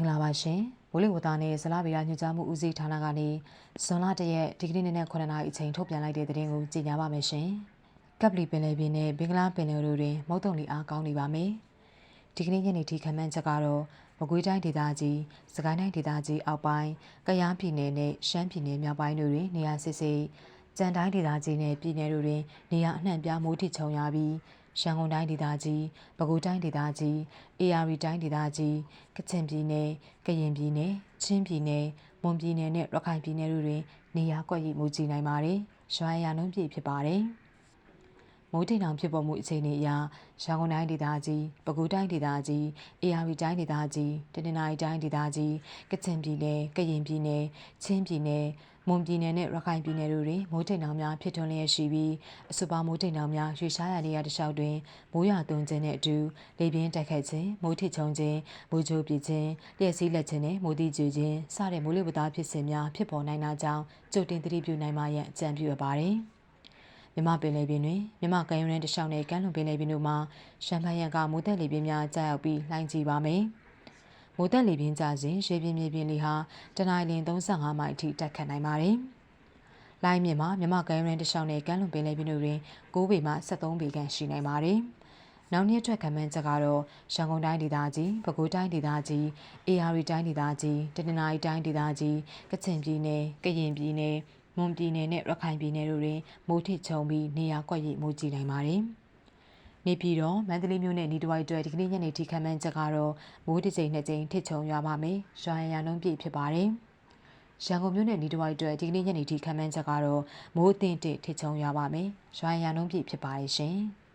္ဂလာပါရှင်မိုးလေဝသနဲ့ဇလဗေဒညွှန်ကြားမှုဦးစီးဌာနကနေဇွန်လတရက်ဒီကနေ့နေ့နဲ့9နာရီအချိန်ထုတ်ပြန်လိုက်တဲ့သတင်းကိုကြေညာပါမယ်ရှင်ကပ်ပလီပင်လယ်ပြင်နဲ့ဘင်္ဂလားပင်လယ်တို့တွင်မုတ်တုံလီအားကောင်းနေပါမယ်ဒီကနေ့ညနေထိခံမှန်းချက်ကတော့မကွေးတိုင်းဒေသကြီးစကိုင်းတိုင်းဒေသကြီးအောက်ပိုင်းကယားပြည်နယ်နဲ့ရှမ်းပြည်နယ်မြောက်ပိုင်းတို့တွင်နေရာစစ်စစ်ကြံတိုင်းဒေသကြီးနဲ့ပြည်နယ်တို့တွင်နေရာအနှံ့ပြားမိုးထိချုံရပြီး ရန်ကုန်တိုင်းဒေသကြီးပဲခူးတိုင်းဒေသကြီး AR တိုင်းဒေသကြီးကချင်ပြည်နယ်ကရင်ပြည်နယ်ချင်းပြည်နယ်မွန်ပြည်နယ်နဲ့ရခိုင်ပြည်နယ်တို့တွင်နေရာကွက်ရိမိုးကြီးနိုင်ပါတယ်။ရွှာရနှုန်းပြည့်ဖြစ်ပါတယ်။မိုးတိမ်တောင်ဖြစ်ပေါ်မှုအခြေအနေအရရန်ကုန်တိုင်းဒေသကြီးပဲခူးတိုင်းဒေသကြီး AR တိုင်းဒေသကြီးတနင်္သာရီတိုင်းဒေသကြီးကချင်ပြည်နယ်ကရင်ပြည်နယ်ချင်းပြည်နယ် မွန်ပြည်နယ်နဲ့ရခိုင်ပြည်နယ်တို့တွင်မိုးတိမ်တောင်များဖြစ်ထွန်းလျက်ရှိပြီးအဆိုပါမိုးတိမ်တောင်များရွေရှားရနေရတလျှောက်တွင်မိုးရွာသွန်းခြင်းနှင့်အတူလေပြင်းတိုက်ခတ်ခြင်းမိုးထစ်ချုံခြင်းမိုးကြိုးပြခြင်းလျှက်စီးလက်ခြင်းနှင့်မိုးတိကျွခြင်းစတဲ့မိုးလေဝသဖြစ်စဉ်များဖြစ်ပေါ်နိုင်တာကြောင့်ကြိုတင်သတိပြုနိုင်မှရန်အကြံပြုအပ်ပါတယ်။မြမပင်လယ်ပြင်တွင်မြမကမ်းရိုးတန်းတစ်လျှောက်နဲ့ကမ်းလွန်ပင်လယ်ပြင်တို့မှာရှမ်းဖန်ရန်ကမိုးသက်လေပြင်းများကြာရောက်ပြီးလှိုင်းကြီးပါမယ်။ မိုးသက်လေပြင်းကြစဉ်ရေပြင်းမြေပြင်းလေဟာတနင်္လာရီ35မိုင်အထိတက်ခတ်နိုင်ပါတယ်။လိုင်းမြင့်မှာမြမကမ်းရိုးတန်းတစ်လျှောက်နဲ့ကမ်းလွန်ပင်လယ်ပြင်တို့တွင်9ပေမှ73ပေခန့်ရှိနိုင်ပါတယ်။နောက်နှစ်အတွက်ခံမှန်းချက်ကတော့ရန်ကုန်တိုင်းဒေသကြီး၊ပဲခူးတိုင်းဒေသကြီး၊အေရီတိုင်းဒေသကြီး၊တနင်္သာရီတိုင်းဒေသကြီး၊ကချင်ပြည်နယ်၊ကရင်ပြည်နယ်၊မွန်ပြည်နယ်နဲ့ရခိုင်ပြည်နယ်တို့တွင်မိုးထစ်ချုံပြီးနေရာကွက်ရိမိုးကြီးနိုင်ပါတယ်။ နေပြည်တော်မန္တလေးမြို့နယ်ဤတစ်ဝိုက်အတွက်ဒီကနေ့ညနေထိခံမှန်းချက်ကတော့မိုးတစ်ချိန်နှစ်ချိန်ထစ်ချုံရွာပါမယ်။ရွာရန်ရနှုန်းပြည့်ဖြစ်ပါတယ်။ရန်ကုန်မြို့နယ်ဤတစ်ဝိုက်အတွက်ဒီကနေ့ညနေထိခံမှန်းချက်ကတော့မိုးအသင့်တစ်ထစ်ချုံရွာပါမယ်။ရွာရန်ရနှုန်းပြည့်ဖြစ်ပါတယ်ရှင်။